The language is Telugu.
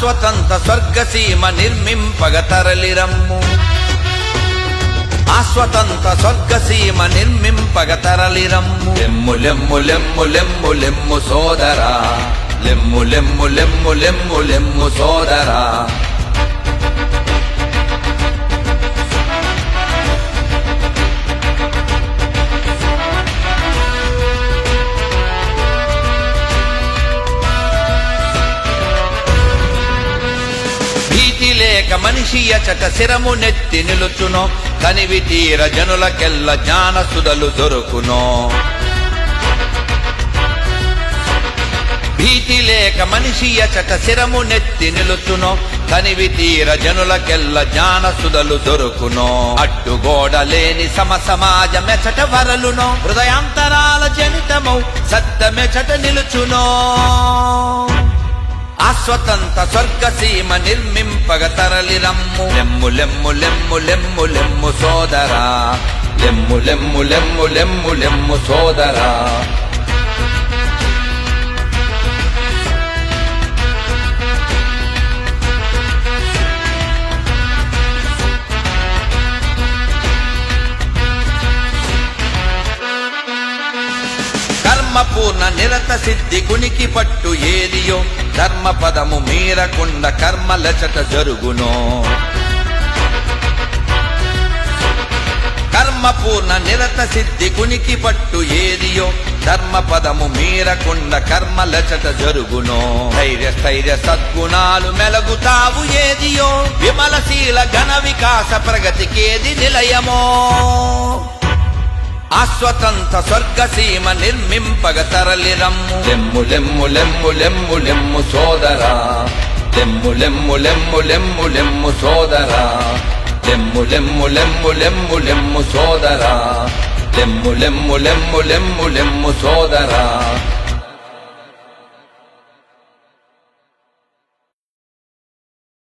ఆస్వతంత స్వర్గసీమ నిర్మింపగ తరలిరమ్ము ఆస్వతంత స్వర్గసీమ నిర్మింపగ తరలిరమ్ము లెమ్ము లెమ్ము లెమ్ము లెమ్ము లెమ్ము సోదరా. లెమ్ము లెమ్ము లెమ్ము లెమ్ము లెమ్ము సోదరా. ఏక మనిషియ మనిషి శిరము నెత్తి నిలుచునో కనివి తీర జనులకెల్ల జ్ఞాన సుధలు దొరుకునో. భీతి లేక మనిషియ చట శిరము నెత్తి నిలుచునో కనివి తీర జనులకెల్ల జ్ఞాన సుధలు దొరుకునో. అడ్డుగోడ లేని సమ సమాజమెచట వరలునో హృదయాంతరాల జనితమౌ సత్తమెచట నిలుచునో. ఆస్వతంత స్వర్గసీమ నిర్మింపగ తరలి రమ్ము. లెమ్ము లెమ్ము లెమ్ము లెమ్ము లెమ్ము సోదరా. లెమ్ము లెమ్ము లెమ్ము లెమ్ము లెమ్ము సోదరా. కర్మ పూర్ణ నిరత సిద్ధి కునికి పట్టు ఏదియో? ధర్మ పదము మీరకుండ కర్మలచట జరుగునో? కర్మ పూర్ణ నిరత సిద్ధి కునికి పట్టు ఏదియో? ధర్మ పదము మీరకుండ కర్మలచట జరుగునో? ధైర్య స్థైర్య సద్గుణాలు మెలగుతావు ఏదియో? విమలశీల ఘన వికాస ప్రగతికేది నిలయమో? ఆస్వతంత స్వర్గసీమ నిర్మింపగ తరలిరమ్ము లెమ్ము లెమ్ము లెమ్ము లెమ్ము లెమ్ము సోదరా లెమ్ము లెమ్ము లెమ్ము లెమ్ము లెమ్ము సోదరా లెమ్ము లెమ్ము లెమ్ము లెమ్ము లెమ్ము సోదరా లెమ్ము లెమ్ము లెమ్ము లెమ్ము లెమ్ము సోదరా